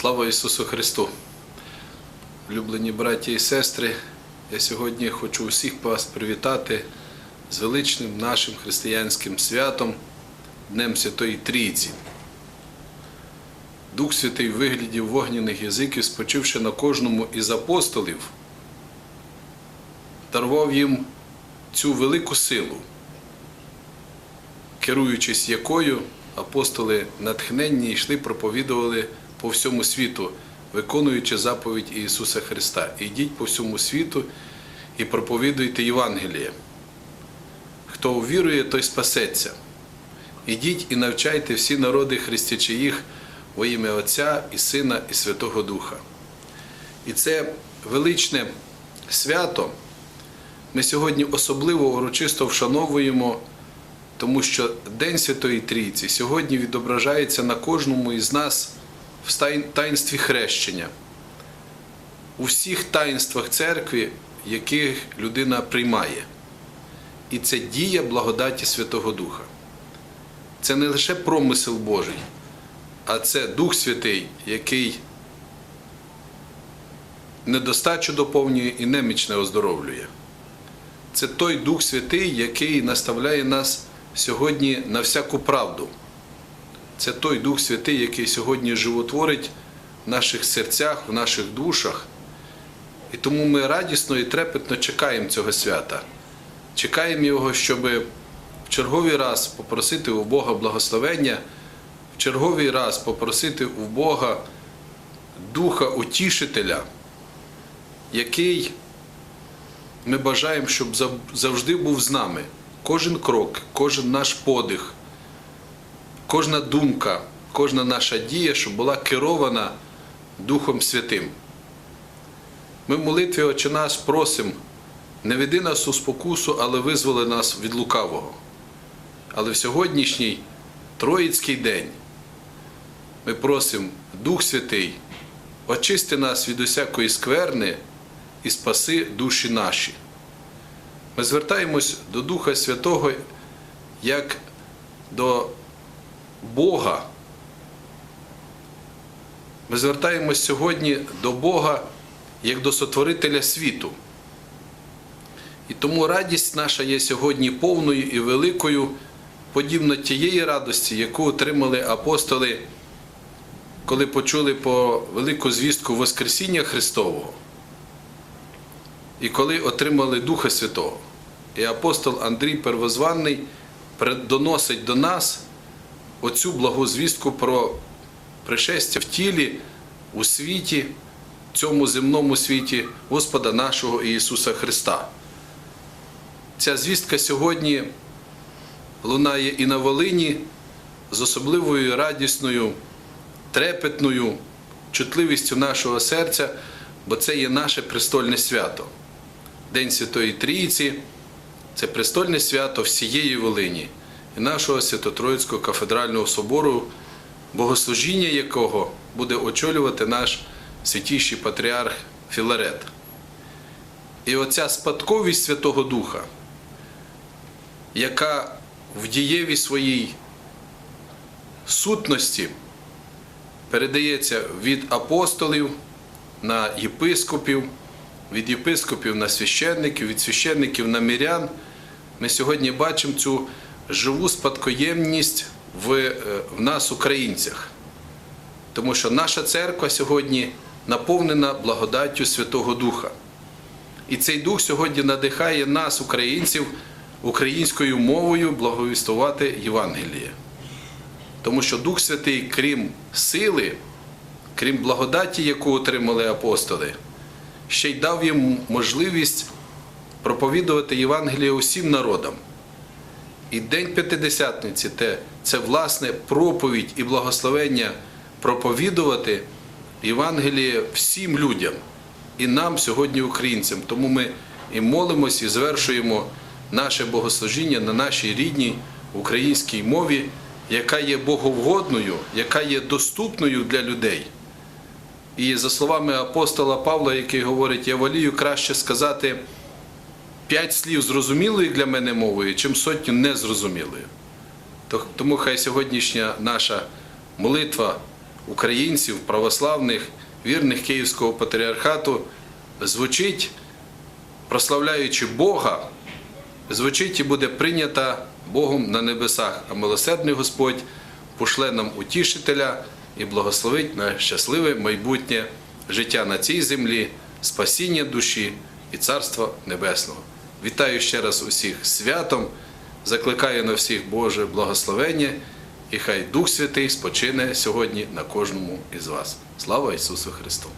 Слава Ісусу Христу! Улюблені браті і сестри, я сьогодні хочу усіх вас привітати з величним нашим християнським святом, Днем Святої Трійці. Дух Святий в вигляді вогняних язиків, спочивши на кожному із апостолів, дарував їм цю велику силу, керуючись якою апостоли натхненні йшли, проповідували по всьому світу, виконуючи заповідь Ісуса Христа. Ідіть по всьому світу і проповідуйте Євангеліє. Хто увірує, той спасеться. Ідіть і навчайте всі народи хрестячи їх во ім'я Отця і Сина і Святого Духа. І це величне свято ми сьогодні особливо урочисто вшановуємо, тому що День Святої Трійці сьогодні відображається на кожному із нас в таїнстві хрещення, у всіх таїнствах церкви, яких людина приймає. І це дія благодаті Святого Духа. Це не лише промисел Божий, а це Дух Святий, який недостачу доповнює і немічне оздоровлює. Це той Дух Святий, який наставляє нас сьогодні на всяку правду. Це той Дух Святий, який сьогодні животворить в наших серцях, в наших душах. І тому ми радісно і трепетно чекаємо цього свята. Чекаємо його, щоб в черговий раз попросити у Бога благословення, в черговий раз попросити у Бога Духа Утішителя, який ми бажаємо, щоб завжди був з нами. Кожен крок, кожен наш подих, кожна думка, кожна наша дія, щоб була керована Духом Святим. Ми в молитві Отче наш просимо, не веди нас у спокусу, але визволи нас від лукавого. Але в сьогоднішній Троїцький день ми просимо, Дух Святий, очисти нас від усякої скверни і спаси душі наші. Ми звертаємось до Духа Святого як до Бога. Ми звертаємось сьогодні до Бога як до сотворителя світу. І тому радість наша є сьогодні повною і великою, подібно тієї радості, яку отримали апостоли, коли почули по велику звістку Воскресіння Христового. І коли отримали Духа Святого, і апостол Андрій Первозванний доносить до нас оцю благу звістку про пришестя в тілі, у світі, цьому земному світі Господа нашого Ісуса Христа. Ця звістка сьогодні лунає і на Волині з особливою радісною, трепетною чутливістю нашого серця, бо це є наше престольне свято. День Святої Трійці це престольне свято всієї Волині і нашого Свято-Троїцького кафедрального собору, богослужіння якого буде очолювати наш святіший патріарх Філарет. І оця спадковість Святого Духа, яка в дієві своїй сутності передається від апостолів на єпископів, від єпископів на священників, від священників на мирян. Ми сьогодні бачимо цю живу спадкоємність в, е, в нас, українцях. Тому що наша церква сьогодні наповнена благодаттю Святого Духа. І цей дух сьогодні надихає нас, українців, українською мовою благовістувати Євангеліє. Тому що Дух Святий, крім сили, крім благодаті, яку отримали апостоли, ще й дав їм можливість проповідувати Євангеліє усім народам. І День П'ятидесятниці це власне проповідь і благословення проповідувати Євангеліє всім людям і нам сьогодні, українцям. Тому ми і молимось, і звершуємо наше богослужіння на нашій рідній українській мові, яка є боговгодною, яка є доступною для людей. І за словами апостола Павла, який говорить, я волію краще сказати п'ять слів зрозумілою для мене мовою, чим сотню незрозумілою. Тому хай сьогоднішня наша молитва українців, православних, вірних Київського патріархату звучить, прославляючи Бога, звучить і буде прийнята Богом на небесах, а милосердний Господь пошле нам утішителя і благословить на щасливе майбутнє життя на цій землі, спасіння душі і Царства Небесного. Вітаю ще раз усіх святом, закликаю на всіх Боже благословення, і хай Дух Святий спочине сьогодні на кожному із вас. Слава Ісусу Христу!